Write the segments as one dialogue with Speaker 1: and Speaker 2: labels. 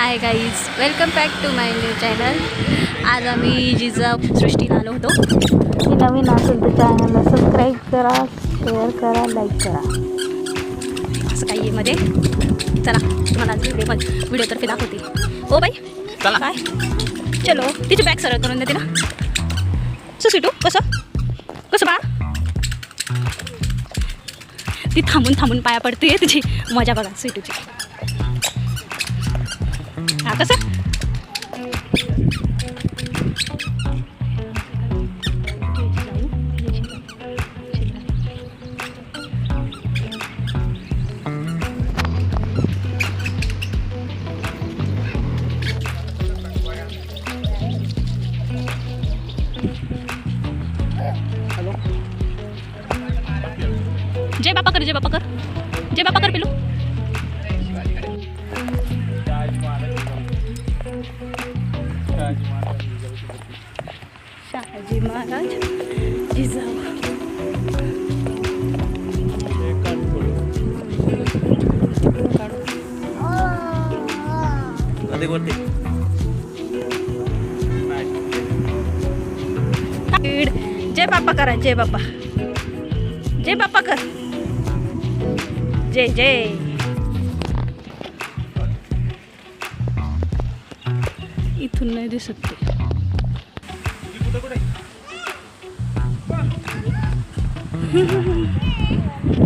Speaker 1: Hi guys welcome back to my new channel आज आम्ही जिजा सृष्टीला आलो होतो.
Speaker 2: की नवीन असेल तर चॅनलला सबस्क्राईब करा शेअर करा लाईक करा.
Speaker 1: असं काही आहे मध्ये. चला तुम्हाला आज व्हिडिओ व्हिडिओतर्फे दाखवते. O by.
Speaker 3: चला.
Speaker 1: काय? चलो तिची बॅग सरळ करून देते ना. सुसिटू कसं कसं बा ती थांबून थांबून पाया पडते तुझी. मजा बघा स्वीटूची हा कसं जय बापा कर जय बापा कर जय बापा कर शहाजी महाराज. जिजाऊ. जय बापा करा जय बापा जय बापा कर. जय जय. इथून नाही दिसत ते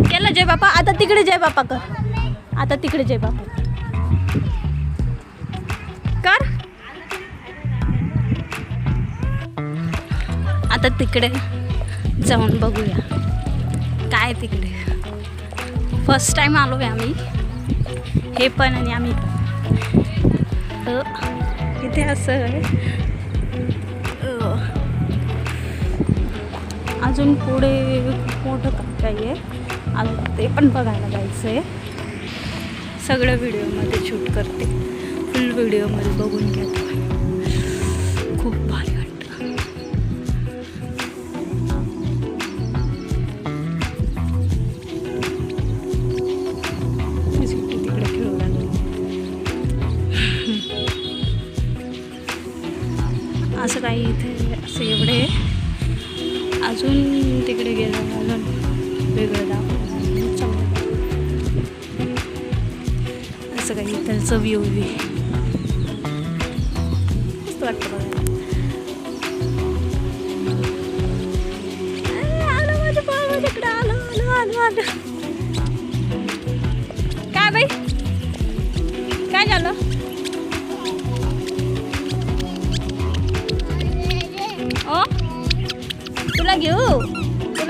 Speaker 1: केलं जय बापा. आता तिकडे जय बापा कर. आता तिकडे जय बापा. कर. आता तिकडे जाऊन बघूया. काय तिकडे. फर्स्ट टाईम आलो आहे आम्ही. हे पण आणि आम्ही इथे असं आहे? अजून पुढे खूप मोठं काय काही आहे अजून ते पण बघायला जायचं आहे सगळं व्हिडिओमध्ये शूट करते. फुल व्हिडिओमध्ये बघून घ्या असं काही इथे असं एवढे अजून तिकडे गेलं अजून. वेगळं दाखवलं चांगलं असं काही इथलचं व्ह्यू व्ही मस्त वाटतं बघायला. आलं. काय बाई? काय झालं?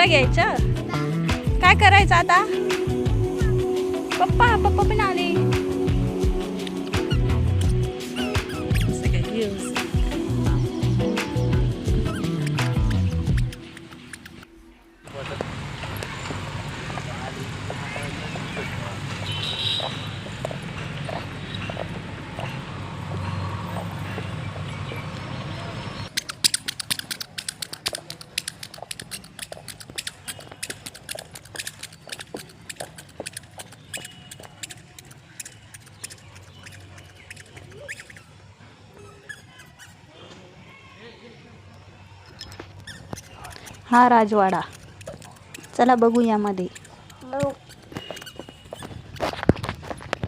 Speaker 1: पप्पाला घ्यायचं? काय करायचं आता? पप्पा पप्पा पण आले.
Speaker 2: हा राजवाडा चला बघू यामध्ये.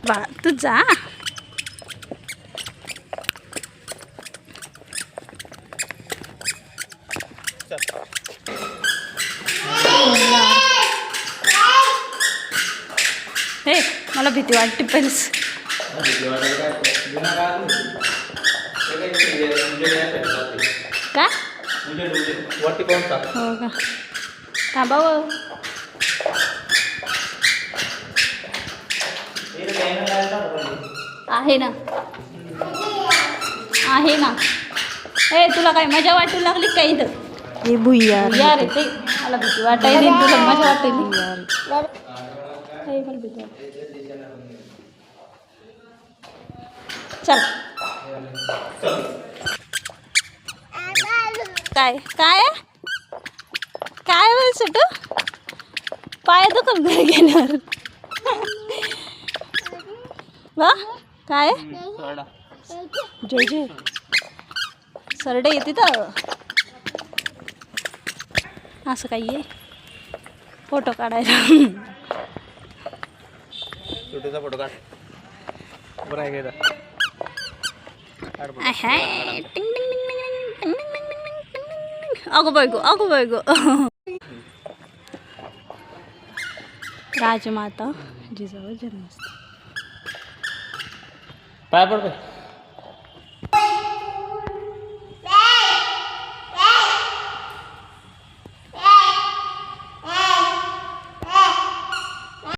Speaker 1: बा तू जा. हे मला भीती वाटते पेन्स
Speaker 3: वरती पाहून टाक
Speaker 1: हो का थांबा हो. आहे ना आहे ना ए तुला काय मजा वाटू लागली का इथं
Speaker 2: हे भुईयार
Speaker 1: यार ते मला भीती वाटायली तुला मजा वाटायली ए, मला भीती वाटते. चल काय? काय? काय होईल सुटू पाय दुखल घरी गेल्यावर. वा काय? जय जय. सरडे येते तर. असं काही आहे. फोटो काढायला.
Speaker 3: छोटीचा फोटो काढ. बरं आहे
Speaker 1: 아고 말고 아고 말고 राजमाता जिजाऊ
Speaker 3: जन्मस्थान बाय बाय